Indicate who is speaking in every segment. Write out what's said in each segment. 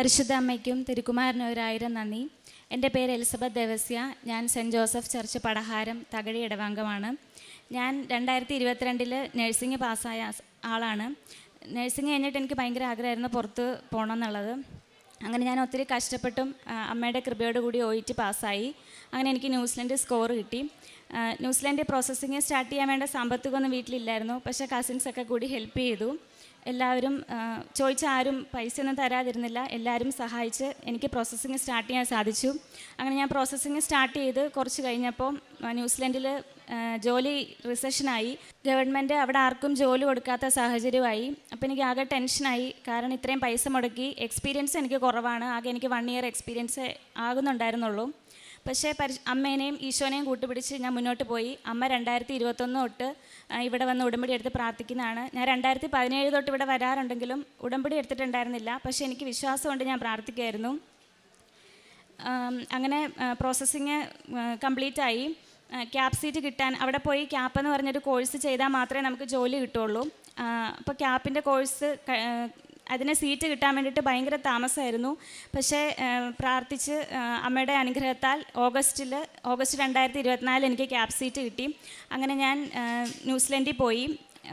Speaker 1: പരിശുദ്ധ അമ്മയ്ക്കും തിരുക്കുമാരനും ഒരായിരം നന്ദി എന്റെ പേര് എലിസബത്ത് ദേവസ്യ. ഞാൻ saint Joseph church Padaharam Thakazhi ഇടവംഗമാണ്. ഞാൻ രണ്ടായിരത്തി ഇരുപത്തിരണ്ടിൽ നഴ്സിംഗ് പാസ്സായ ആളാണ്. നഴ്സിംഗ് കഴിഞ്ഞിട്ട് എനിക്ക് ഭയങ്കര ആഗ്രഹമായിരുന്നു പുറത്ത് പോകണം എന്നുള്ളത് അങ്ങനെ ഞാൻ ഒത്തിരി കഷ്ടപ്പെട്ടും അമ്മയുടെ കൃപയോട് കൂടി ഓയിറ്റ് പാസ്സായി. അങ്ങനെ എനിക്ക് ന്യൂസിലൻഡ് സ്കോർ കിട്ടി. ന്യൂസിലൻഡ് പ്രോസസ്സിങ് സ്റ്റാർട്ട് ചെയ്യാൻ വേണ്ട സാമ്പത്തികമൊന്നും വീട്ടിലില്ലായിരുന്നു. പക്ഷേ കസിൻസൊക്കെ കൂടി ഹെൽപ്പ് ചെയ്തു. എല്ലാവരും ചോദിച്ച ആരും പൈസ ഒന്നും തരാതിരുന്നില്ല. എല്ലാവരും സഹായിച്ച് എനിക്ക് പ്രോസസ്സിങ് സ്റ്റാർട്ട് ചെയ്യാൻ സാധിച്ചു. അങ്ങനെ ഞാൻ പ്രോസസ്സിങ് സ്റ്റാർട്ട് ചെയ്ത് കുറച്ച് കഴിഞ്ഞപ്പോൾ ന്യൂസിലൻഡിൽ ജോലി റിസഷനായി ഗവൺമെന്റ് അവിടെ ആർക്കും ജോലി കൊടുക്കാത്ത സാഹചര്യമായി അപ്പോൾ എനിക്ക് ആകെ ടെൻഷനായി. കാരണം ഇത്രയും പൈസ മുടക്കി. എക്സ്പീരിയൻസ് എനിക്ക് കുറവാണ്. ആകെ എനിക്ക് വൺ ഇയർ എക്സ്പീരിയൻസ് ആകുന്നുണ്ടായിരുന്നുള്ളൂ. പക്ഷേ പരി അമ്മേനെയും ഈശോനെയും കൂട്ടുപിടിച്ച് ഞാൻ മുന്നോട്ട് പോയി. അമ്മ രണ്ടായിരത്തി ഇരുപത്തൊന്ന് തൊട്ട് ഇവിടെ വന്ന് ഉടമ്പടി എടുത്ത് പ്രാർത്ഥിക്കുന്നതാണ്. ഞാൻ രണ്ടായിരത്തി പതിനേഴ് തൊട്ട് ഇവിടെ വരാറുണ്ടെങ്കിലും ഉടമ്പടി എടുത്തിട്ടുണ്ടായിരുന്നില്ല. പക്ഷേ എനിക്ക് വിശ്വാസമുണ്ട് ഞാൻ പ്രാർത്ഥിക്കുമായിരുന്നു അങ്ങനെ പ്രോസസ്സിങ് കംപ്ലീറ്റ് ആയി. ക്യാപ് സീറ്റ് കിട്ടാൻ അവിടെ പോയി ക്യാപ്പ് എന്ന് പറഞ്ഞൊരു കോഴ്സ് ചെയ്താൽ മാത്രമേ നമുക്ക് ജോലി കിട്ടുള്ളൂ അപ്പോൾ ക്യാപ്പിന്റെ കോഴ്സ് അതിന് സീറ്റ് കിട്ടാൻ വേണ്ടിയിട്ട് ഭയങ്കര താമസമായിരുന്നു. പക്ഷേ പ്രാർത്ഥിച്ച് അമ്മയുടെ അനുഗ്രഹത്താൽ ഓഗസ്റ്റിൽ ഓഗസ്റ്റ് രണ്ടായിരത്തി ഇരുപത്തിനാലിൽ എനിക്ക് ക്യാബ് സീറ്റ് കിട്ടി. അങ്ങനെ ഞാൻ ന്യൂസിലൻഡിൽ പോയി.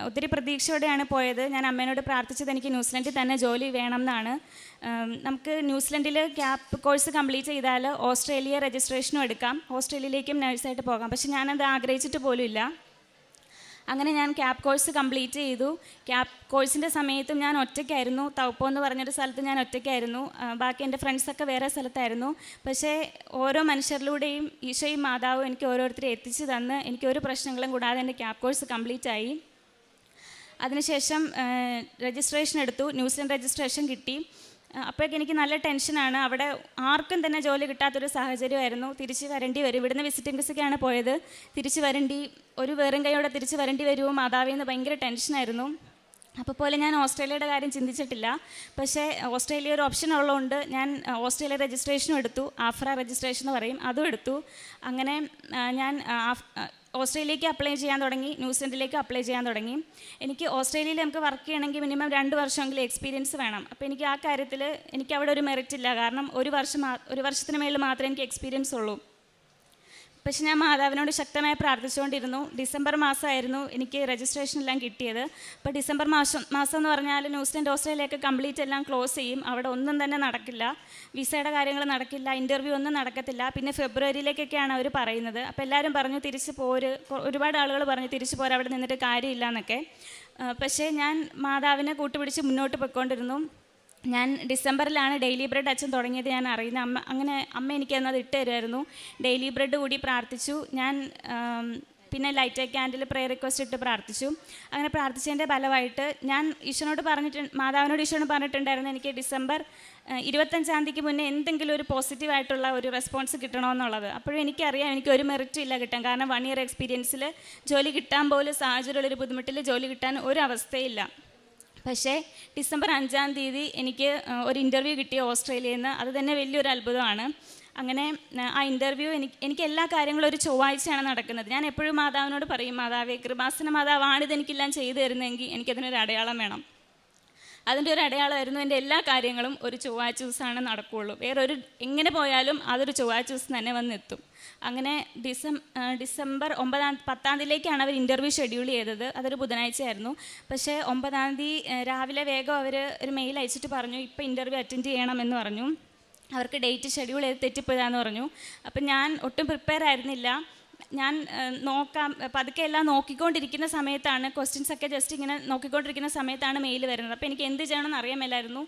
Speaker 1: ഒത്തിരി പ്രതീക്ഷയോടെയാണ് പോയത്. ഞാൻ അമ്മേനോട് പ്രാർത്ഥിച്ചത് എനിക്ക് ന്യൂസിലൻഡിൽ തന്നെ ജോലി വേണം എന്നാണ് നമുക്ക് ന്യൂസിലൻഡിൽ ക്യാപ് കോഴ്സ് കംപ്ലീറ്റ് ചെയ്താൽ ഓസ്ട്രേലിയ രജിസ്ട്രേഷനും എടുക്കാം. ഓസ്ട്രേലിയയിലേക്കും നഴ്സായിട്ട് പോകാം. പക്ഷെ ഞാനത് ആഗ്രഹിച്ചിട്ട് പോലുമില്ല. അങ്ങനെ ഞാൻ ക്യാബ് കോഴ്സ് കംപ്ലീറ്റ് ചെയ്തു. ക്യാബ് കോഴ്സിന്റെ സമയത്തും ഞാൻ ഒറ്റയ്ക്കായിരുന്നു. തൗപ്പോ എന്ന് പറഞ്ഞൊരു സ്ഥലത്ത് ഞാൻ ഒറ്റയ്ക്കായിരുന്നു. ബാക്കി എന്റെ ഫ്രണ്ട്സൊക്കെ വേറെ സ്ഥലത്തായിരുന്നു. പക്ഷേ ഓരോ മനുഷ്യരിലൂടെയും ഈശോയും മാതാവും എനിക്ക് ഓരോരുത്തരെ എത്തിച്ചു തന്ന് എനിക്ക് ഒരു പ്രശ്നങ്ങളും കൂടാതെ എന്റെ ക്യാബ് കോഴ്സ് കംപ്ലീറ്റ് ആയി. അതിനുശേഷം രജിസ്ട്രേഷൻ എടുത്തു. ന്യൂസിലൻഡ് രജിസ്ട്രേഷൻ കിട്ടി. അപ്പോഴേക്ക് എനിക്ക് നല്ല ടെൻഷനാണ്. അവിടെ ആർക്കും തന്നെ ജോലി കിട്ടാത്തൊരു സാഹചര്യമായിരുന്നു. തിരിച്ച് വരേണ്ടി വരും. ഇവിടുന്ന് വിസിറ്റിംഗ് വിസയ്ക്കാണ് പോയത്. തിരിച്ച് വരേണ്ടി ഒരു വേറും കൈയോടെ തിരിച്ച് വരേണ്ടി വരുമോ? മാതാവിൽ എന്ന് ഭയങ്കര ടെൻഷനായിരുന്നു. അപ്പോൾ പോലെ ഞാൻ ഓസ്ട്രേലിയയുടെ കാര്യം ചിന്തിച്ചിട്ടില്ല. പക്ഷേ ഓസ്ട്രേലിയ ഒരു ഓപ്ഷൻ ഉള്ളതുകൊണ്ട് ഞാൻ ഓസ്ട്രേലിയ രജിസ്ട്രേഷനും എടുത്തു. ആഫ്ര രജിസ്ട്രേഷൻ എന്ന് പറയും. അതും എടുത്തു. അങ്ങനെ ഞാൻ ഓസ്ട്രേലിയക്ക് അപ്ലൈ ചെയ്യാൻ തുടങ്ങി ന്യൂസിലൻഡിലേക്ക് അപ്ലൈ ചെയ്യാൻ തുടങ്ങി. എനിക്ക് ഓസ്ട്രേലിയയിൽ നമുക്ക് വർക്ക് ചെയ്യണമെങ്കിൽ മിനിമം രണ്ട് വർഷമെങ്കിലും എക്സ്പീരിയൻസ് വേണം. അപ്പോൾ എനിക്ക് ആ കാര്യത്തിൽ എനിക്ക് അവിടെ ഒരു മെറിറ്റ് ഇല്ല. കാരണം ഒരു വർഷം ഒരു വർഷത്തിന് മേളിൽ മാത്രമേ എനിക്ക് എക്സ്പീരിയൻസ് ഉള്ളൂ. പക്ഷെ ഞാൻ മാതാവിനോട് ശക്തമായി പ്രാർത്ഥിച്ചുകൊണ്ടിരുന്നു. ഡിസംബർ മാസമായിരുന്നു എനിക്ക് രജിസ്ട്രേഷൻ എല്ലാം കിട്ടിയത്. അപ്പോൾ ഡിസംബർ മാസം മാസം എന്ന് പറഞ്ഞാൽ ന്യൂസിലൻഡ് ഓസ്ട്രേലിയയൊക്കെ കംപ്ലീറ്റ് എല്ലാം ക്ലോസ് ചെയ്യും. അവിടെ ഒന്നും തന്നെ നടക്കില്ല. വിസയുടെ കാര്യങ്ങൾ നടക്കില്ല. ഇന്റർവ്യൂ ഒന്നും നടക്കത്തില്ല. പിന്നെ ഫെബ്രുവരിയിലേക്കൊക്കെയാണ് അവർ പറയുന്നത്. അപ്പോൾ എല്ലാവരും പറഞ്ഞു തിരിച്ചു പോര്. ഒരുപാട് ആളുകൾ പറഞ്ഞു തിരിച്ചു പോരാ. അവിടെ നിന്നിട്ട് കാര്യമില്ല എന്നൊക്കെ. പക്ഷേ ഞാൻ മാതാവിനെ കൂട്ടുപിടിച്ച് മുന്നോട്ട് പോയിക്കൊണ്ടിരുന്നു. ഞാൻ ഡിസംബറിലാണ് ഡെയിലി ബ്രെഡ് അച്ഛൻ തുടങ്ങിയത് ഞാൻ അറിയുന്നത്. അമ്മ അങ്ങനെ അമ്മ എനിക്ക് അന്നത് ഇട്ട് തരുമായിരുന്നു. ഡെയിലി ബ്രെഡ് കൂടി പ്രാർത്ഥിച്ചു. ഞാൻ പിന്നെ ലൈറ്റ് ക്യാൻഡിൽ പ്രെയർ റിക്വസ്റ്റ് ഇട്ട് പ്രാർത്ഥിച്ചു. അങ്ങനെ പ്രാർത്ഥിച്ചതിന്റെ ഫലമായിട്ട് ഞാൻ ഈശോനോട് പറഞ്ഞിട്ട് മാതാവിനോട് ഈശോനോട് പറഞ്ഞിട്ടുണ്ടായിരുന്നു എനിക്ക് ഡിസംബർ ഇരുപത്തഞ്ചാം തീയതിക്ക് മുന്നേ എന്തെങ്കിലും ഒരു പോസിറ്റീവായിട്ടുള്ള ഒരു റെസ്പോൺസ് കിട്ടണമെന്നുള്ളത്. അപ്പോഴും എനിക്കറിയാം എനിക്ക് ഒരു മെറിറ്റും ഇല്ല കിട്ടാൻ. കാരണം വൺ ഇയർ എക്സ്പീരിയൻസിൽ ജോലി കിട്ടാൻ പോലും സാഹചര്യമുള്ളൊരു ബുദ്ധിമുട്ടിൽ ജോലി കിട്ടാൻ ഒരു അവസ്ഥയില്ല. പക്ഷേ ഡിസംബർ അഞ്ചാം തീയതി എനിക്ക് ഒരു ഇന്റർവ്യൂ കിട്ടി ഓസ്ട്രേലിയയിൽ നിന്ന് അത് തന്നെ വലിയൊരു അത്ഭുതമാണ്. അങ്ങനെ ആ, ഇന്റർവ്യൂ എനിക്ക് എനിക്ക് എല്ലാ കാര്യങ്ങളും ഒരു ചൊവ്വാഴ്ചയാണ് നടക്കുന്നത്. ഞാൻ എപ്പോഴും മാതാവിനോട് പറയും മാതാവേ കൃപാസന മാതാവാണിത് എനിക്കെല്ലാം ചെയ്തു തരുന്നതെങ്കിൽ എനിക്കതിനൊരു അടയാളം വേണം. അതിന്റെ ഒരു അടയാളമായിരുന്നു എന്റെ എല്ലാ കാര്യങ്ങളും ഒരു ചൊവ്വാഴ്ച ദിവസമാണ് നടക്കുകയുള്ളൂ. ഒരു എങ്ങനെ പോയാലും അതൊരു ചൊവ്വാഴ്ച ദിവസം തന്നെ വന്നെത്തും. അങ്ങനെ ഡിസം ഡിസംബർ ഒമ്പതാം പത്താം തീയതിയിലേക്കാണ് അവർ ഇന്റർവ്യൂ ഷെഡ്യൂൾ ചെയ്തത്. അതൊരു ബുധനാഴ്ച ആയിരുന്നു പക്ഷേ ഒമ്പതാം തീയതി രാവിലെ വേഗം അവർ ഒരു മെയിൽ അയച്ചിട്ട് പറഞ്ഞു ഇപ്പോൾ ഇന്റർവ്യൂ അറ്റൻഡ് ചെയ്യണമെന്ന് പറഞ്ഞു. അവർക്ക് ഡേറ്റ് ഷെഡ്യൂൾ ചെയ്ത് തെറ്റിപ്പോയതാന്ന് പറഞ്ഞു. അപ്പം ഞാൻ ഒട്ടും പ്രിപ്പയർ ആയിരുന്നില്ല. ഞാൻ നോക്കാം. പതുക്കെ എല്ലാം നോക്കിക്കൊണ്ടിരിക്കുന്ന സമയത്താണ് ക്വസ്റ്റ്യൻസ് ഒക്കെ ജസ്റ്റ് ഇങ്ങനെ നോക്കിക്കൊണ്ടിരിക്കുന്ന സമയത്താണ് മെയിൽ വരുന്നത്. അപ്പോൾ എനിക്ക് എന്ത് ചെയ്യണമെന്ന് അറിയാമല്ലായിരുന്നു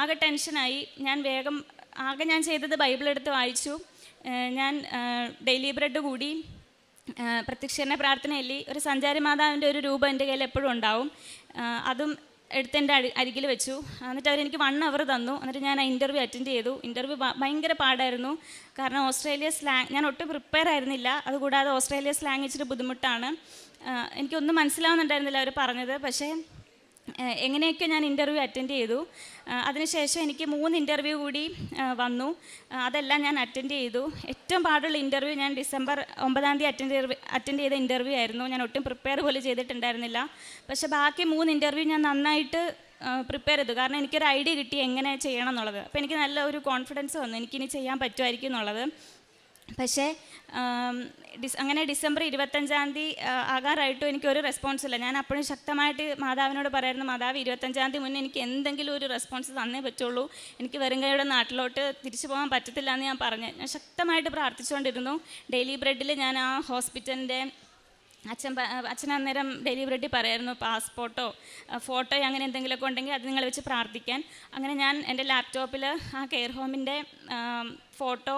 Speaker 1: ആകെ ടെൻഷനായി ഞാൻ വേഗം ആകെ ഞാൻ ചെയ്തത് ബൈബിൾ എടുത്ത് വായിച്ചു. ഞാൻ ഡെയിലി ബ്രെഡ് കൂടി ആ, പ്രത്യക്ഷീകരണ പ്രാർത്ഥനയല്ലി ഒരു സഞ്ചാരി മാതാവിന്റെ ഒരു രൂപം എന്റെ കയ്യിൽ എപ്പോഴും ഉണ്ടാവും. അതും എടുത്ത് എന്റെ അരി അരികിൽ വെച്ചു. എന്നിട്ട് അവരെനിക്ക് വൺ അവർ തന്നു. എന്നിട്ട് ഞാൻ ആ ഇന്റർവ്യൂ അറ്റൻഡ് ചെയ്തു. ഇന്റർവ്യൂ ഭയങ്കര പാടായിരുന്നു. കാരണം ഓസ്ട്രേലിയ സ്ലാങ് ഞാൻ ഒട്ടും പ്രിപ്പയർ ആയിരുന്നില്ല. അതുകൂടാതെ ഓസ്ട്രേലിയ സ്ലാങ് ഇച്ചിരി ബുദ്ധിമുട്ടാണ്. എനിക്കൊന്നും മനസ്സിലാവുന്നുണ്ടായിരുന്നില്ല അവർ പറഞ്ഞത്. പക്ഷേ എങ്ങനെയൊക്കെ ഞാൻ ഇന്റർവ്യൂ അറ്റൻഡ് ചെയ്തു? അതിനുശേഷം എനിക്ക് മൂന്ന് ഇന്റർവ്യൂ കൂടി വന്നു. അതെല്ലാം ഞാൻ അറ്റൻഡ് ചെയ്തു. ഏറ്റവും പാടുള്ള ഇന്റർവ്യൂ ഞാൻ ഡിസംബർ ഒമ്പതാം തീയതി അറ്റൻഡ് അറ്റൻഡ് ചെയ്ത ഇന്റർവ്യൂ ആയിരുന്നു. ഞാൻ ഒട്ടും പ്രിപ്പയർ പോലെ ചെയ്തിട്ടുണ്ടായിരുന്നില്ല. പക്ഷേ ബാക്കി മൂന്ന് ഇന്റർവ്യൂ ഞാൻ നന്നായിട്ട് പ്രിപ്പയർ ചെയ്തു. കാരണം എനിക്കൊരു ഐഡിയ കിട്ടി എങ്ങനെ ചെയ്യണം എന്നുള്ളത്. അപ്പോൾ എനിക്ക് നല്ല ഒരു കോൺഫിഡൻസ് വന്നു. എനിക്കിനി ചെയ്യാൻ പറ്റുമായിരിക്കും എന്നുള്ളത്. പക്ഷേ ഡിസ് അങ്ങനെ ഡിസംബർ ഇരുപത്തഞ്ചാം തീയതി ആകാറായിട്ടും എനിക്ക് ഒരു റെസ്പോൺസ് ഇല്ല. ഞാൻ അപ്പോഴും ശക്തമായിട്ട് മാതാവിനോട് പറയായിരുന്നു മാതാവ് ഇരുപത്തഞ്ചാം തീയതി മുന്നേ എനിക്ക് എന്തെങ്കിലും ഒരു റെസ്പോൺസ് തന്നേ പറ്റുള്ളൂ. എനിക്ക് വെറും കൈയുടെ നാട്ടിലോട്ട് തിരിച്ചു പോകാൻ പറ്റത്തില്ല എന്ന് ഞാൻ പറഞ്ഞു. ഞാൻ ശക്തമായിട്ട് പ്രാർത്ഥിച്ചുകൊണ്ടിരുന്നു. ഡെയിലി ബ്രെഡിൽ ഞാൻ ആ ഹോസ്പിറ്റലിന്റെ അച്ഛൻ അച്ഛൻ അന്നേരം ഡെയിലി ഡെലിവറി പറയായിരുന്നു പാസ്പോർട്ടോ ഫോട്ടോ അങ്ങനെ എന്തെങ്കിലുമൊക്കെ ഉണ്ടെങ്കിൽ അത് നിങ്ങൾ വെച്ച് പ്രാർത്ഥിക്കാൻ. അങ്ങനെ ഞാൻ എന്റെ ലാപ്ടോപ്പിൽ ആ കെയർ ഹോമിന്റെ ഫോട്ടോ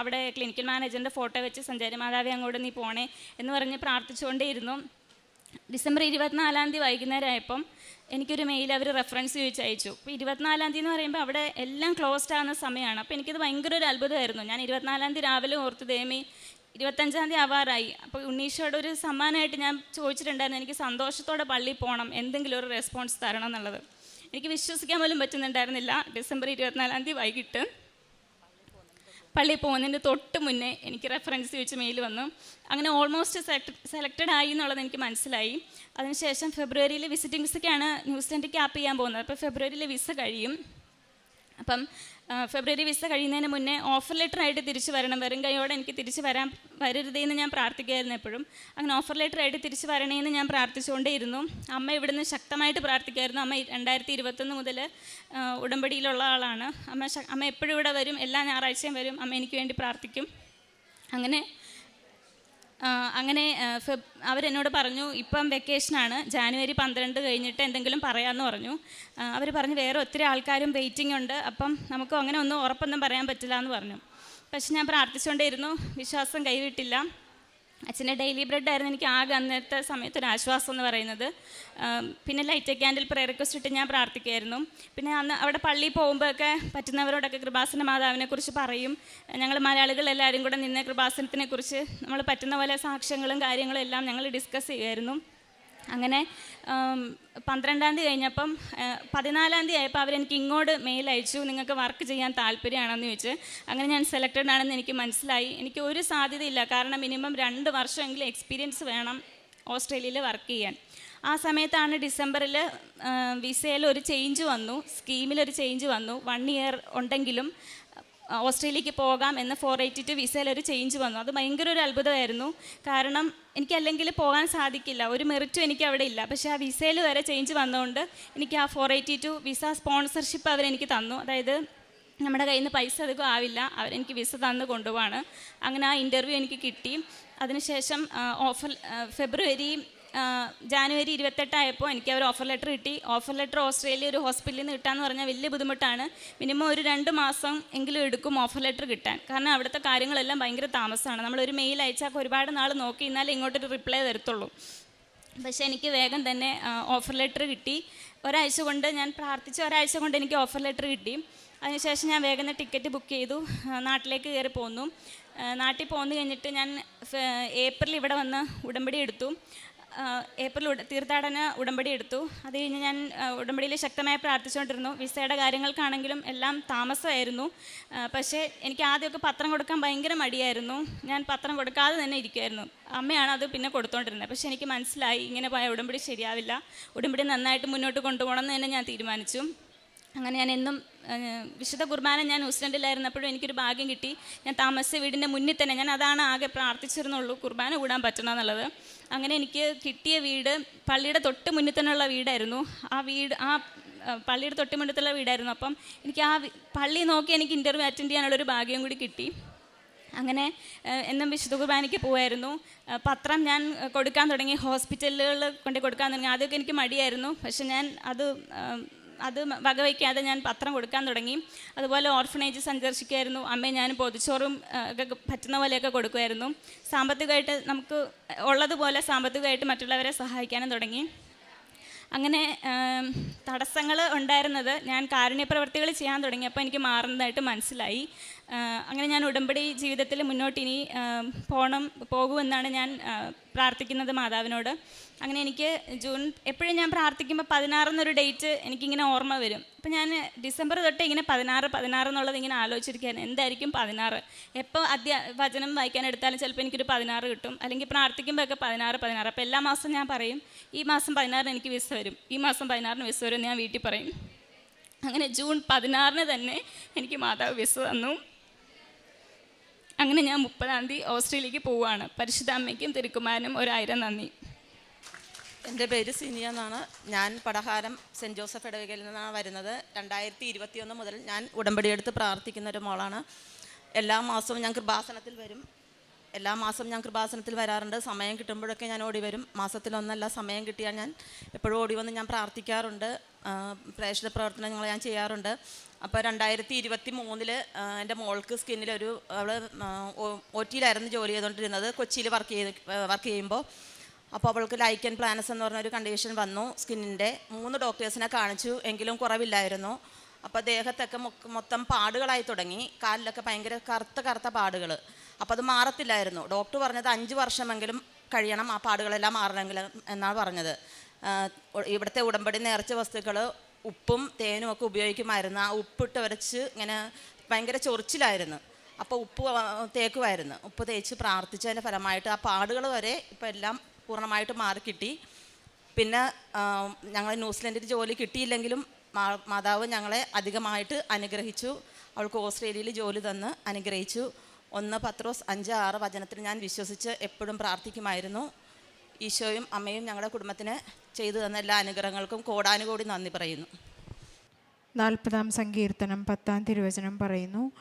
Speaker 1: അവിടെ ക്ലിനിക്കൽ മാനേജറിന്റെ ഫോട്ടോ വെച്ച് സഞ്ചാരി മാതാവി അങ്ങോട്ട് നീ പോണേ എന്ന് പറഞ്ഞ് പ്രാർത്ഥിച്ചുകൊണ്ടേയിരുന്നു. ഡിസംബർ ഇരുപത്തിനാലാം തീയതി വൈകുന്നേരം ആയപ്പം എനിക്കൊരു മെയിൽ അവർ റെഫറൻസ് ചോദിച്ച് അയച്ചു. അപ്പോൾ ഇരുപത്തിനാലാം തീയതി എന്ന് പറയുമ്പോൾ അവിടെ എല്ലാം ക്ലോസ്ഡ് ആകുന്ന സമയമാണ് അപ്പോൾ എനിക്കത് ഭയങ്കര ഒരു അത്ഭുതമായിരുന്നു. ഞാൻ ഇരുപത്തിനാലാം തീയതി രാവിലെ ഓർത്ത് ദേമി ഇരുപത്തഞ്ചാം തീയതി ആവാറായി. അപ്പോൾ ഉണ്ണീഷോട് ഒരു സമ്മാനമായിട്ട് ഞാൻ ചോദിച്ചിട്ടുണ്ടായിരുന്നു എനിക്ക് സന്തോഷത്തോടെ പള്ളിയിൽ പോകണം എന്തെങ്കിലും ഒരു റെസ്പോൺസ് തരണം എന്നുള്ളത്. എനിക്ക് വിശ്വസിക്കാൻ പോലും പറ്റുന്നുണ്ടായിരുന്നില്ല. ഡിസംബർ ഇരുപത്തിനാലാം തീയതി വൈകിട്ട് പള്ളിയിൽ പോകുന്നതിന്റെ തൊട്ട് മുന്നേ എനിക്ക് റെഫറൻസ് ചോദിച്ച് മെയിൽ വന്നു. അങ്ങനെ ഓൾമോസ്റ്റ് സെലക്റ്റഡ് ആയി എന്നുള്ളത് എനിക്ക് മനസ്സിലായി. അതിനുശേഷം ഫെബ്രുവരിയിൽ വിസിറ്റിംഗ് വിസയ്ക്കാണ് ന്യൂസിലൻഡ് ക്യാപ്പ് ചെയ്യാൻ പോകുന്നത്. അപ്പോൾ ഫെബ്രുവരിയിൽ വിസ കഴിയും. അപ്പം ഫെബ്രുവരി വിസ കഴിയുന്നതിന് മുന്നേ ഓഫർ ലെറ്റർ ആയിട്ട് തിരിച്ചു വരണം. വെറും കൈയോടെ എനിക്ക് തിരിച്ചു വരാൻ വരരുതേന്ന് ഞാൻ പ്രാർത്ഥിക്കുകയായിരുന്നു എപ്പോഴും. അങ്ങനെ ഓഫർ ലെറ്റർ ആയിട്ട് തിരിച്ചു വരണേന്ന് ഞാൻ പ്രാർത്ഥിച്ചുകൊണ്ടേയിരുന്നു. അമ്മ ഇവിടുന്ന് ശക്തമായിട്ട് പ്രാർത്ഥിക്കുമായിരുന്നു അമ്മ രണ്ടായിരത്തി ഇരുപത്തൊന്ന് മുതൽ ഉടമ്പടിയിലുള്ള ആളാണ്. അമ്മ അമ്മ എപ്പോഴും ഇവിടെ വരും. എല്ലാ ഞായറാഴ്ചയും വരും. അമ്മ എനിക്ക് വേണ്ടി പ്രാർത്ഥിക്കും. അങ്ങനെ അങ്ങനെ ഫെബ് അവരെന്നോട് പറഞ്ഞു ഇപ്പം വെക്കേഷനാണ് ജാനുവരി പന്ത്രണ്ട് കഴിഞ്ഞിട്ട് എന്തെങ്കിലും പറയാമെന്ന് പറഞ്ഞു. അവർ പറഞ്ഞു വേറെ ഒത്തിരി ആൾക്കാരും വെയിറ്റിംഗ് ഉണ്ട്. അപ്പം നമുക്ക് അങ്ങനെ ഒന്നും ഉറപ്പൊന്നും പറയാൻ പറ്റില്ല എന്ന് പറഞ്ഞു. പക്ഷെ ഞാൻ പ്രാർത്ഥിച്ചുകൊണ്ടേയിരുന്നു. വിശ്വാസം കൈവിട്ടില്ല. അച്ഛന്റെ ഡെയിലി ബ്രെഡ് ആയിരുന്നു എനിക്ക് ആകെ അന്നത്തെ സമയത്ത് ഒരു ആശ്വാസം എന്ന് പറയുന്നത്. പിന്നെ ലൈറ്റ് ക്യാൻഡിൽ പ്രയർ റിക്വസ്റ്റ് ഇട്ട് ഞാൻ പ്രാർത്ഥിക്കുമായിരുന്നു പിന്നെ അന്ന് അവിടെ പള്ളിയിൽ പോകുമ്പോഴൊക്കെ പറ്റുന്നവരോടൊക്കെ കൃപാസന മാതാവിനെ കുറിച്ച് പറയും. ഞങ്ങൾ മലയാളികൾ എല്ലാവരും കൂടെ നിന്ന് കൃപാസനത്തിനെ കുറിച്ച് നമ്മൾ പറ്റുന്ന പോലെ സാക്ഷ്യങ്ങളും കാര്യങ്ങളും എല്ലാം ഞങ്ങൾ ഡിസ്കസ് ചെയ്യുമായിരുന്നു. അങ്ങനെ പന്ത്രണ്ടാം തീയതി കഴിഞ്ഞപ്പം പതിനാലാം തീയതി ആയപ്പോൾ അവരെനിക്ക് ഇങ്ങോട്ട് മെയിൽ അയച്ചു നിങ്ങൾക്ക് വർക്ക് ചെയ്യാൻ താല്പര്യമാണെന്ന് ചോദിച്ച്. അങ്ങനെ ഞാൻ സെലക്റ്റഡ് ആണെന്ന് എനിക്ക് മനസ്സിലായി. എനിക്ക് ഒരു സാധ്യതയില്ല. കാരണം മിനിമം രണ്ട് വർഷമെങ്കിലും എക്സ്പീരിയൻസ് വേണം ഓസ്ട്രേലിയയിൽ വർക്ക് ചെയ്യാൻ. ആ സമയത്താണ് ഡിസംബറിൽ വിസയിൽ ഒരു ചേഞ്ച് വന്നു. സ്കീമിൽ ഒരു ചേഞ്ച് വന്നു. വൺ ഇയർ ഉണ്ടെങ്കിലും ഓസ്ട്രേലിയക്ക് പോകാം എന്ന ഫോർ എയ്റ്റി ടു വിസയിൽ ഒരു ചേഞ്ച് വന്നു. അത് ഭയങ്കര ഒരു അത്ഭുതമായിരുന്നു. കാരണം എനിക്ക് അല്ലെങ്കിൽ പോകാൻ സാധിക്കില്ല. ഒരു മെറിറ്റും എനിക്ക് അവിടെ ഇല്ല. പക്ഷേ ആ വിസയിൽ വരെ ചേഞ്ച് വന്നതുകൊണ്ട് എനിക്ക് ആ four eighty two visa sponsorship അവരെനിക്ക് തന്നു. അതായത് നമ്മുടെ കയ്യിൽ നിന്ന് പൈസ അധികം ആവില്ല. അവരെനിക്ക് വിസ തന്ന് കൊണ്ടുപോവാണ്. അങ്ങനെ ആ ഇന്റർവ്യൂ എനിക്ക് കിട്ടി. അതിനുശേഷം ഓഫർ ഫെബ്രുവരി ജാനുവരി ഇരുപത്തെട്ടായപ്പോൾ എനിക്ക് അവർ ഓഫർ ലെറ്റർ കിട്ടി. ഓഫർ ലെറ്റർ ഓസ്ട്രേലിയ ഒരു ഹോസ്പിറ്റലിൽ നിന്ന് കിട്ടാന്ന് പറഞ്ഞാൽ വലിയ ബുദ്ധിമുട്ടാണ്. മിനിമം ഒരു രണ്ട് മാസം എങ്കിലും എടുക്കും ഓഫർ ലെറ്റർ കിട്ടാൻ. കാരണം അവിടുത്തെ കാര്യങ്ങളെല്ലാം ഭയങ്കര താമസമാണ് നമ്മളൊരു മെയിൽ അയച്ചാൽ ഒരുപാട് നാൾ നോക്കി എന്നാലേ ഇങ്ങോട്ടൊരു റിപ്ലൈ തരത്തുള്ളൂ പക്ഷേ എനിക്ക് വേഗം തന്നെ ഓഫർ ലെറ്റർ കിട്ടി. ഒരാഴ്ച കൊണ്ട് ഞാൻ പ്രാർത്ഥിച്ച ഒരാഴ്ച കൊണ്ട് എനിക്ക് ഓഫർ ലെറ്റർ കിട്ടി. അതിനുശേഷം ഞാൻ വേഗം ടിക്കറ്റ് ബുക്ക് ചെയ്തു. നാട്ടിലേക്ക് കയറി പോന്നു. നാട്ടിൽ പോന്നു കഴിഞ്ഞിട്ട് ഞാൻ ഏപ്രിൽ ഇവിടെ വന്ന് ഉടമ്പടി എടുത്തു. ഏപ്രിൽ തീർത്ഥാടന ഉടമ്പടി എടുത്തു. അത് കഴിഞ്ഞ് ഞാൻ ഉടമ്പടിയിൽ ശക്തമായി പ്രാർത്ഥിച്ചുകൊണ്ടിരുന്നു. വിസയുടെ കാര്യങ്ങൾക്കാണെങ്കിലും എല്ലാം താമസമായിരുന്നു. പക്ഷേ എനിക്ക് ആദ്യമൊക്കെ പത്രം കൊടുക്കാൻ ഭയങ്കര മടിയായിരുന്നു. ഞാൻ പത്രം കൊടുക്കാതെ തന്നെ ഇരിക്കുമായിരുന്നു അമ്മയാണ് അത് പിന്നെ കൊടുത്തോണ്ടിരുന്നത്. പക്ഷേ എനിക്ക് മനസ്സിലായി ഇങ്ങനെ പോയ ഉടമ്പടി ശരിയാവില്ല. ഉടമ്പടി നന്നായിട്ട് മുന്നോട്ട് കൊണ്ടുപോകണം എന്ന് തന്നെ ഞാൻ തീരുമാനിച്ചു. അങ്ങനെ ഞാൻ എന്നും വിശുദ്ധ കുർബാന ഞാൻ ന്യൂസിലൻഡിലായിരുന്നപ്പോഴും എനിക്കൊരു ഭാഗ്യം കിട്ടി. ഞാൻ താമസ വീടിന്റെ മുന്നിൽ തന്നെ ഞാൻ അതാണ് ആകെ പ്രാർത്ഥിച്ചിരുന്നുള്ളൂ കുർബാന കൂടാൻ പറ്റണം എന്നുള്ളത്. അങ്ങനെ എനിക്ക് കിട്ടിയ വീട് പള്ളിയുടെ തൊട്ട് മുന്നിൽ തന്നെയുള്ള വീടായിരുന്നു. ആ വീട് ആ പള്ളിയുടെ തൊട്ട് മുന്നിലുള്ള വീടായിരുന്നു. അപ്പം എനിക്ക് ആ പള്ളി നോക്കി എനിക്ക് ഇന്റർവ്യൂ അറ്റൻഡ് ചെയ്യാനുള്ളൊരു ഭാഗ്യം കൂടി കിട്ടി. അങ്ങനെ എന്നും വിശുദ്ധ കുർബാനയ്ക്ക് പോകുമായിരുന്നു പത്രം ഞാൻ കൊടുക്കാൻ തുടങ്ങി. ഹോസ്പിറ്റലുകളിൽ കൊണ്ട് കൊടുക്കാൻ തുടങ്ങി. ആദ്യമൊക്കെ എനിക്ക് മടിയായിരുന്നു. പക്ഷെ ഞാൻ അത് അത് വകവയ്ക്കാതെ ഞാൻ പത്രം കൊടുക്കാൻ തുടങ്ങി. അതുപോലെ ഓർഫനേജ് സന്ദർശിക്കുമായിരുന്നു അമ്മേ ഞാൻ പൊതിച്ചോറും ഒക്കെ പറ്റുന്ന പോലെയൊക്കെ കൊടുക്കുമായിരുന്നു സാമ്പത്തികമായിട്ട് നമുക്ക് ഉള്ളതുപോലെ സാമ്പത്തികമായിട്ട് മറ്റുള്ളവരെ സഹായിക്കാനും തുടങ്ങി. അങ്ങനെ തടസ്സങ്ങൾ ഉണ്ടായിരുന്നത് ഞാൻ കാരുണ്യപ്രവർത്തികൾ ചെയ്യാൻ തുടങ്ങിയപ്പോൾ എനിക്ക് മാറുന്നതായിട്ട് മനസ്സിലായി. അങ്ങനെ ഞാൻ ഉടമ്പടി ജീവിതത്തിൽ മുന്നോട്ട് ഇനി പോകണം പോകുമെന്നാണ് ഞാൻ പ്രാർത്ഥിക്കുന്നത് മാതാവിനോട്. അങ്ങനെ എനിക്ക് ജൂൺ എപ്പോഴും ഞാൻ പ്രാർത്ഥിക്കുമ്പോൾ പതിനാറെന്നൊരു ഡേറ്റ് എനിക്കിങ്ങനെ ഓർമ്മ വരും. അപ്പം ഞാൻ ഡിസംബർ തൊട്ട് ഇങ്ങനെ പതിനാറ് പതിനാറ് എന്നുള്ളത് ഇങ്ങനെ ആലോചിച്ചിരിക്കുകയാണ്. എന്തായിരിക്കും പതിനാറ്? എപ്പോൾ അധ്യ വചനം വായിക്കാൻ എടുത്താലും ചിലപ്പോൾ എനിക്കൊരു പതിനാറ് കിട്ടും. അല്ലെങ്കിൽ പ്രാർത്ഥിക്കുമ്പോഴൊക്കെ പതിനാറ് പതിനാറ്. അപ്പോൾ എല്ലാ മാസം ഞാൻ പറയും ഈ മാസം പതിനാറിന് എനിക്ക് വിസ വരും. ഈ മാസം പതിനാറിന് വിസ വരും ഞാൻ വീട്ടിൽ പറയും. അങ്ങനെ ജൂൺ പതിനാറിന് തന്നെ എനിക്ക് മാതാവ് വിസ തന്നു. അങ്ങനെ ഞാൻ മുപ്പതാം തീയതി ഓസ്ട്രേലിയക്ക് പോവുകയാണ്. പരിശുദ്ധ അമ്മയ്ക്കും തിരുക്കുമാരനും ഒരായിരം നന്ദി.
Speaker 2: എന്റെ പേര് സിനിയ എന്നാണ്. ഞാൻ പടഹാരം സെന്റ് ജോസഫ് ഇടവകയിൽ നിന്നാണ് വരുന്നത്. രണ്ടായിരത്തി ഇരുപത്തിയൊന്ന് മുതൽ ഞാൻ ഉടമ്പടിയെടുത്ത് പ്രാർത്ഥിക്കുന്ന ഒരു മോളാണ്. എല്ലാ മാസവും ഞാൻ കൃപാസനത്തിൽ വരും. എല്ലാ മാസവും ഞാൻ കൃപാസനത്തിൽ വരാറുണ്ട്. സമയം കിട്ടുമ്പോഴൊക്കെ ഞാൻ ഓടി വരും. മാസത്തിലൊന്നല്ല സമയം കിട്ടിയാൽ ഞാൻ എപ്പോഴും ഓടി വന്ന് ഞാൻ പ്രാർത്ഥിക്കാറുണ്ട്. പ്രേക്ഷിത പ്രവർത്തനങ്ങൾ ഞാൻ ചെയ്യാറുണ്ട്. അപ്പോൾ രണ്ടായിരത്തി ഇരുപത്തി മൂന്നിൽ എന്റെ മോൾക്ക് സ്കിന്നിലൊരു അവൾ ഒ ടിയിലായിരുന്നു ജോലി ചെയ്തുകൊണ്ടിരുന്നത് കൊച്ചിയിൽ വർക്ക് ചെയ്ത് വർക്ക് ചെയ്യുമ്പോൾ അപ്പോൾ അവൾക്ക് ലൈക്ക് ആൻഡ് പ്ലാനസ് എന്ന് പറഞ്ഞൊരു കണ്ടീഷൻ വന്നു സ്കിന്നിന്റെ. മൂന്ന് ഡോക്ടേഴ്സിനെ കാണിച്ചു എങ്കിലും കുറവില്ലായിരുന്നു. അപ്പോൾ ദേഹത്തൊക്കെ മൊത്തം പാടുകളായി തുടങ്ങി. കാലിലൊക്കെ ഭയങ്കര കറുത്ത കറുത്ത പാടുകൾ അപ്പോൾ അത് മാറത്തില്ലായിരുന്നു. ഡോക്ടർ പറഞ്ഞത് അഞ്ച് വർഷമെങ്കിലും കഴിയണം ആ പാടുകളെല്ലാം മാറണമെങ്കിൽ എന്നാണ് പറഞ്ഞത്. ഇവിടുത്തെ ഉടമ്പടി നേർച്ച വസ്തുക്കൾ ഉപ്പും തേനും ഒക്കെ ഉപയോഗിക്കുമായിരുന്നു. ആ ഉപ്പിട്ട് ഉരച്ച് ഇങ്ങനെ ഭയങ്കര ചൊറിച്ചിലായിരുന്നു. അപ്പോൾ ഉപ്പ് തേക്കുമായിരുന്നു. ഉപ്പ് തേച്ച് പ്രാർത്ഥിച്ചതിന്റെ ഫലമായിട്ട് ആ പാടുകൾ വരെ ഇപ്പോൾ എല്ലാം പൂർണമായിട്ട് മാറിക്കിട്ടി പിന്നെ ഞങ്ങൾ ന്യൂസിലൻഡിൽ ജോലി കിട്ടിയില്ലെങ്കിലും മാതാവ് ഞങ്ങളെ അധികമായിട്ട് അനുഗ്രഹിച്ചു. അവൾക്ക് ഓസ്ട്രേലിയയിൽ ജോലി തന്ന് അനുഗ്രഹിച്ചു. ഒന്ന് പത്രോസ് അഞ്ച് ആറ് വചനത്തിൽ ഞാൻ വിശ്വസിച്ച് എപ്പോഴും പ്രാർത്ഥിക്കുമായിരുന്നു. ഈശോയും അമ്മയും ഞങ്ങളുടെ കുടുംബത്തിന് ചെയ്തു തന്ന എല്ലാ അനുഗ്രഹങ്ങൾക്കും കോടാനുകോടി നന്ദി പറയുന്നു.
Speaker 3: നാൽപ്പതാം സങ്കീർത്തനം പത്താം തിരുവചനം പറയുന്നു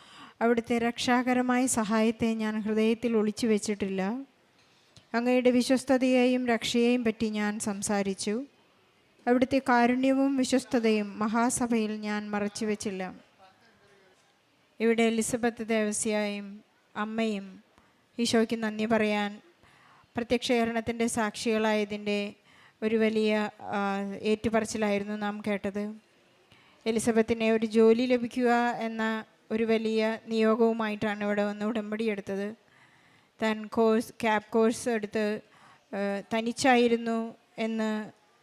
Speaker 3: അവിടുത്തെ രക്ഷാകരമായ സഹായത്തെ ഞാൻ ഹൃദയത്തിൽ ഒളിച്ചു വെച്ചിട്ടില്ല. അങ്ങയുടെ വിശ്വസ്തതയെയും രക്ഷയെയും പറ്റി ഞാൻ സംസാരിച്ചു. അവിടുത്തെ കാരുണ്യവും വിശ്വസ്തതയും മഹാസഭയിൽ ഞാൻ മറച്ചു വെച്ചില്ല. ഇവിടെ എലിസബത്ത് ദേവസ്യായും അമ്മയും ഈശോയ്ക്ക് നന്ദി പറയാൻ പ്രത്യക്ഷീകരണത്തിന്റെ സാക്ഷികളായതിന്റെ ഒരു വലിയ ഏറ്റുപറച്ചിലായിരുന്നു നാം കേട്ടത്. എലിസബത്തിനെ ഒരു ജോലി ലഭിക്കുക എന്ന ഒരു വലിയ നിയോഗവുമായിട്ടാണ് ഇവിടെ വന്ന് ഉടമ്പടി എടുത്തത്. താൻ കോഴ്സ് ക്യാബ് കോഴ്സ് എടുത്ത് തനിച്ചായിരുന്നു എന്ന്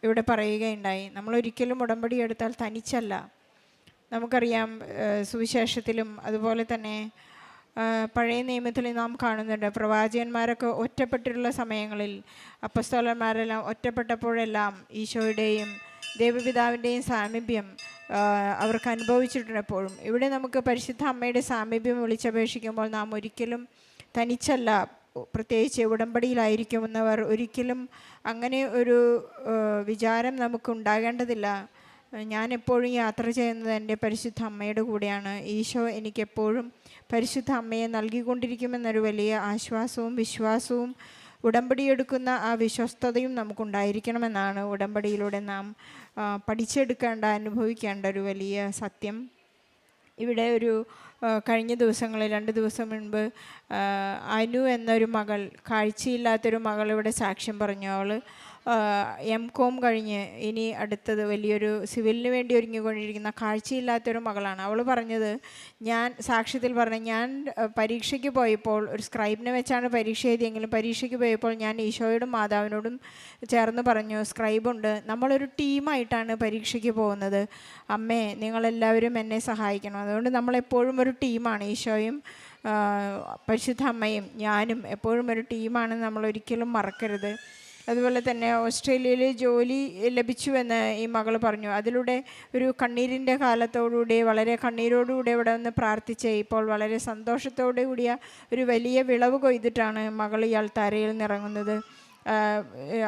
Speaker 3: ഇവിടെ പറയുകയുണ്ടായി. നമ്മൾ ഒരിക്കലും ഉടമ്പടി എടുത്താൽ തനിച്ചല്ല. നമുക്കറിയാം സുവിശേഷത്തിലും അതുപോലെ തന്നെ പഴയ നിയമത്തിൽ നാം കാണുന്നുണ്ട്. പ്രവാചകന്മാരൊക്കെ ഒറ്റപ്പെട്ടിട്ടുള്ള സമയങ്ങളിൽ അപ്പസ്തോലന്മാരെല്ലാം ഒറ്റപ്പെട്ടപ്പോഴെല്ലാം ഈശോയുടെയും ദേവപിതാവിന്റെയും സാമീപ്യം അവർക്ക് അനുഭവിച്ചിട്ടുണ്ട് എപ്പോഴും. ഇവിടെ നമുക്ക് പരിശുദ്ധ അമ്മയുടെ സാമീപ്യം വിളിച്ചപേക്ഷിക്കുമ്പോൾ നാം ഒരിക്കലും തനിച്ചല്ല പ്രത്യേകിച്ച് ഉടമ്പടിയിലായിരിക്കുമെന്നവർ ഒരിക്കലും അങ്ങനെ ഒരു വിചാരം നമുക്കുണ്ടാകേണ്ടതില്ല ഞാൻ എപ്പോഴും യാത്ര ചെയ്യുന്നത് എന്റെ പരിശുദ്ധ അമ്മയുടെ കൂടെയാണ്. ഈശോ എനിക്കെപ്പോഴും പരിശുദ്ധ അമ്മയെ നൽകിക്കൊണ്ടിരിക്കുമെന്നൊരു വലിയ ആശ്വാസവും വിശ്വാസവും ഉടമ്പടിയെടുക്കുന്ന ആ വിശ്വസ്തയും നമുക്കുണ്ടായിരിക്കണമെന്നാണ് ഉടമ്പടിയിലൂടെ നാം പഠിച്ചെടുക്കേണ്ട അനുഭവിക്കേണ്ട ഒരു വലിയ സത്യം. ഇവിടെ ഒരു കഴിഞ്ഞ ദിവസങ്ങളിൽ രണ്ട് ദിവസം മുൻപ് അനു എന്നൊരു മകൾ കാഴ്ചയില്ലാത്തൊരു മകൾ ഇവിടെ സാക്ഷ്യം പറഞ്ഞു അവൾ എം കോം കഴിഞ്ഞ് ഇനി അടുത്തത് വലിയൊരു സിവിലിന് വേണ്ടി ഒരുങ്ങിക്കൊണ്ടിരിക്കുന്ന കാഴ്ചയില്ലാത്തൊരു മകളാണ്. അവൾ പറഞ്ഞത് ഞാൻ സാക്ഷ്യത്തിൽ പറഞ്ഞു ഞാൻ പരീക്ഷയ്ക്ക് പോയപ്പോൾ ഒരു സ്ക്രൈബിനെ വെച്ചാണ് പരീക്ഷ എഴുതിയെങ്കിലും പരീക്ഷയ്ക്ക് പോയപ്പോൾ ഞാൻ ഈശോയോടും മാതാവിനോടും ചേർന്ന് പറഞ്ഞു സ്ക്രൈബുണ്ട്. നമ്മളൊരു ടീമായിട്ടാണ് പരീക്ഷയ്ക്ക് പോകുന്നത്. അമ്മേ നിങ്ങളെല്ലാവരും എന്നെ സഹായിക്കണം. അതുകൊണ്ട് നമ്മളെപ്പോഴും ഒരു ടീമാണ് ഈശോയും പരിശുദ്ധ അമ്മയും ഞാനും എപ്പോഴും ഒരു ടീമാണ് നമ്മൾ ഒരിക്കലും മറക്കരുത്. അതുപോലെ തന്നെ ഓസ്ട്രേലിയയിൽ ജോലി ലഭിച്ചുവെന്ന് ഈ മകൾ പറഞ്ഞു. അതിലൂടെ ഒരു കണ്ണീരിന്റെ കാലത്തോടുകൂടി വളരെ കണ്ണീരോടുകൂടി ഇവിടെ ഒന്ന് പ്രാർത്ഥിച്ച് ഇപ്പോൾ വളരെ സന്തോഷത്തോടു കൂടിയ ഒരു വലിയ വിളവ് കൊയ്തിട്ടാണ് മകൾ ഇയാൾ തരയിൽ നിറങ്ങുന്നത്.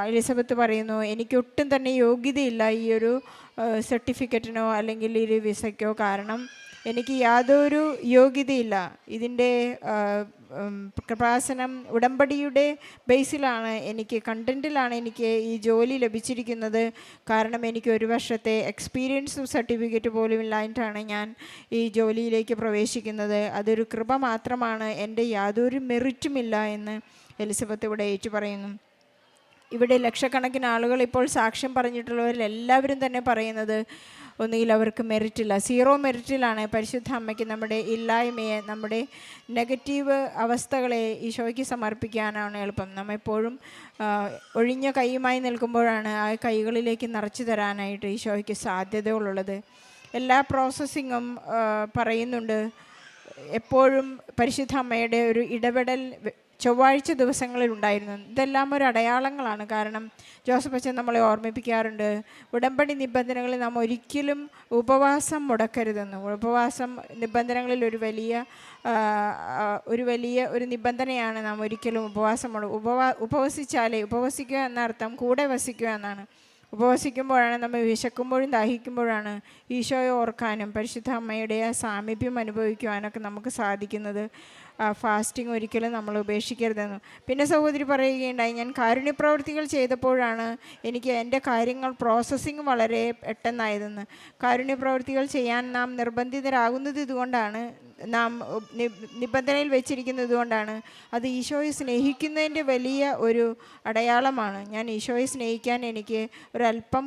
Speaker 3: എലിസബത്ത് പറയുന്നു എനിക്ക് ഒട്ടും തന്നെ യോഗ്യതയില്ല ഈ ഒരു സർട്ടിഫിക്കറ്റിനോ അല്ലെങ്കിൽ ഈ ഒരു വിസയ്ക്കോ കാരണം എനിക്ക് യാതൊരു യോഗ്യതയില്ല. ഇതിന്റെ പ്രഭാസനം ഉടമ്പടിയുടെ ബേസിലാണ് എനിക്ക് കണ്ടന്റിലാണ് എനിക്ക് ഈ ജോലി ലഭിച്ചിരിക്കുന്നത്. കാരണം എനിക്ക് ഒരു വർഷത്തെ എക്സ്പീരിയൻസ് സർട്ടിഫിക്കറ്റ് പോലും ഇല്ലായിട്ടാണ് ഞാൻ ഈ ജോലിയിലേക്ക് പ്രവേശിക്കുന്നത്. അതൊരു കൃപ മാത്രമാണ് എന്റെ യാതൊരു മെറിറ്റുമില്ല എന്ന് എലിസബത്ത് ഇവിടെ ഏറ്റു പറയുന്നു ഇവിടെ ലക്ഷക്കണക്കിന് ആളുകൾ ഇപ്പോൾ സാക്ഷ്യം പറഞ്ഞിട്ടുള്ളവരിൽ എല്ലാവരും തന്നെ പറയുന്നത് ഒന്നുകിൽ അവർക്ക് മെറിറ്റില്ല. സീറോ മെറിറ്റിലാണ് പരിശുദ്ധ അമ്മയ്ക്ക് നമ്മുടെ ഇല്ലായ്മയെ നമ്മുടെ നെഗറ്റീവ് അവസ്ഥകളെ ഈശോയ്ക്ക് സമർപ്പിക്കാനാണ് എളുപ്പം. നമ്മെപ്പോഴും ഒഴിഞ്ഞ കൈയുമായി നിൽക്കുമ്പോഴാണ് ആ കൈകളിലേക്ക് നിറച്ചു തരാനായിട്ട് ഈശോയ്ക്ക് സാധ്യതകളുള്ളത്. എല്ലാ പ്രോസസ്സിങ്ങും പറയുന്നുണ്ട്. എപ്പോഴും പരിശുദ്ധ അമ്മയുടെ ഒരു ഇടപെടൽ ചൊവ്വാഴ്ച ദിവസങ്ങളിൽ ഉണ്ടായിരുന്നു. ഇതെല്ലാം ഒരു അടയാളങ്ങളാണ്. കാരണം ജോസഫ് അച്ഛൻ നമ്മളെ ഓർമ്മിപ്പിക്കാറുണ്ട്. ഉടമ്പടി നിബന്ധനകളിൽ നാം ഒരിക്കലും ഉപവാസം മുടക്കരുതെന്ന്. ഉപവാസം നിബന്ധനകളിൽ ഒരു വലിയ ഒരു വലിയ ഒരു നിബന്ധനയാണ് നാം ഒരിക്കലും ഉപവാസം മുട ഉപവാ ഉപവസിച്ചാലേ ഉപവസിക്കുക എന്നർത്ഥം കൂടെ വസിക്കുക എന്നാണ്. ഉപവസിക്കുമ്പോഴാണ് നമ്മൾ വിശക്കുമ്പോഴും ദാഹിക്കുമ്പോഴാണ് ഈശോയെ ഓർക്കാനും പരിശുദ്ധ അമ്മയുടെ സാമീപ്യം അനുഭവിക്കുവാനൊക്കെ നമുക്ക് സാധിക്കുന്നത്. ഫാസ്റ്റിംഗ് ഒരിക്കലും നമ്മൾ ഉപേക്ഷിക്കരുതെന്നും. പിന്നെ സഹോദരി പറയുകയുണ്ടായി ഞാൻ കാരുണ്യപ്രവർത്തികൾ ചെയ്തപ്പോഴാണ് എനിക്ക് എന്റെ കാര്യങ്ങൾ പ്രോസസ്സിങ് വളരെ പെട്ടെന്നായതെന്ന്. കാരുണ്യപ്രവർത്തികൾ ചെയ്യാൻ നാം നിർബന്ധിതരാകുന്നത് ഇതുകൊണ്ടാണ് നാം നിബന്ധനയിൽ വെച്ചിരിക്കുന്നത് കൊണ്ടാണ് അത് ഈശോയെ സ്നേഹിക്കുന്നതിന്റെ വലിയ ഒരു അടയാളമാണ്. ഞാൻ ഈശോയെ സ്നേഹിക്കാൻ എനിക്ക് ഒരല്പം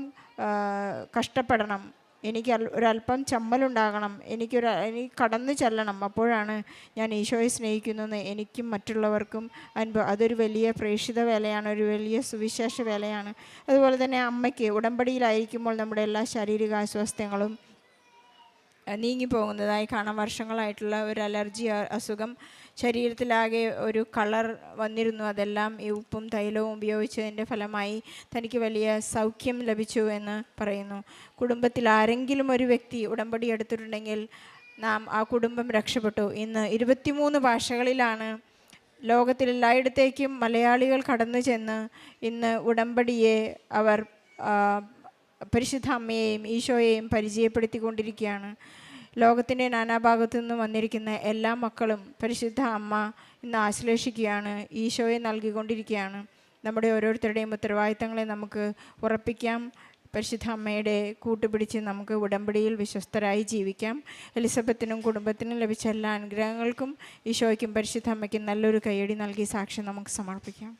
Speaker 3: കഷ്ടപ്പെടണം. എനിക്ക് ഒരല്പം ചമ്മലുണ്ടാകണം. എനിക്കൊരു എനിക്ക് കടന്നു ചെല്ലണം. അപ്പോഴാണ് ഞാൻ ഈശോയെ സ്നേഹിക്കുന്നതെന്ന് എനിക്കും മറ്റുള്ളവർക്കും അനുഭവം അതൊരു വലിയ പ്രേക്ഷിത വേലയാണ് ഒരു വലിയ സുവിശേഷ വേലയാണ്. അതുപോലെ തന്നെ അമ്മയ്ക്ക് ഉടമ്പടിയിലായിരിക്കുമ്പോൾ നമ്മുടെ എല്ലാ ശാരീരിക അസ്വാസ്ഥ്യങ്ങളും നീങ്ങിപ്പോകുന്നതായി കാണാം. വർഷങ്ങളായിട്ടുള്ള ഒരു അലർജി അസുഖം ശരീരത്തിലാകെ ഒരു കളർ വന്നിരുന്നു. അതെല്ലാം ഈ ഉപ്പും തൈലവും ഉപയോഗിച്ചതിന്റെ ഫലമായി തനിക്ക് വലിയ സൗഖ്യം ലഭിച്ചു എന്ന് പറയുന്നു. കുടുംബത്തിൽ ആരെങ്കിലും ഒരു വ്യക്തി ഉടമ്പടി എടുത്തിട്ടുണ്ടെങ്കിൽ നാം ആ കുടുംബം രക്ഷപ്പെട്ടു. ഇന്ന് ഇരുപത്തിമൂന്ന് ഭാഷകളിലാണ് ലോകത്തിലെല്ലായിടത്തേക്കും മലയാളികൾ കടന്നു ചെന്ന് ഇന്ന് ഉടമ്പടിയെ അവർ പരിശുദ്ധ അമ്മയെയും ഈശോയെയും പരിചയപ്പെടുത്തിക്കൊണ്ടിരിക്കുകയാണ്. ലോകത്തിന്റെ നാനാഭാഗത്തു നിന്നും വന്നിരിക്കുന്ന എല്ലാ മക്കളും പരിശുദ്ധ അമ്മ ഇന്ന് ആശ്ലേഷിക്കുകയാണ് ഈശോയെ നൽകിക്കൊണ്ടിരിക്കുകയാണ്. നമ്മുടെ ഓരോരുത്തരുടെയും ഉത്തരവാദിത്തങ്ങളെ നമുക്ക് ഉറപ്പിക്കാം. പരിശുദ്ധ അമ്മയുടെ കൂട്ടുപിടിച്ച് നമുക്ക് ഉടമ്പടിയിൽ വിശ്വസ്തരായി ജീവിക്കാം. എലിസബത്തിനും കുടുംബത്തിനും ലഭിച്ച എല്ലാ അനുഗ്രഹങ്ങൾക്കും ഈശോയ്ക്കും പരിശുദ്ധ അമ്മയ്ക്കും നല്ലൊരു കൈയടി നൽകി സാക്ഷ്യം നമുക്ക് സമർപ്പിക്കാം.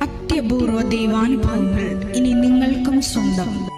Speaker 4: അത്യപൂർവ ദൈവാനുഭവങ്ങൾ ഇനി നിങ്ങൾക്കും സ്വന്തം.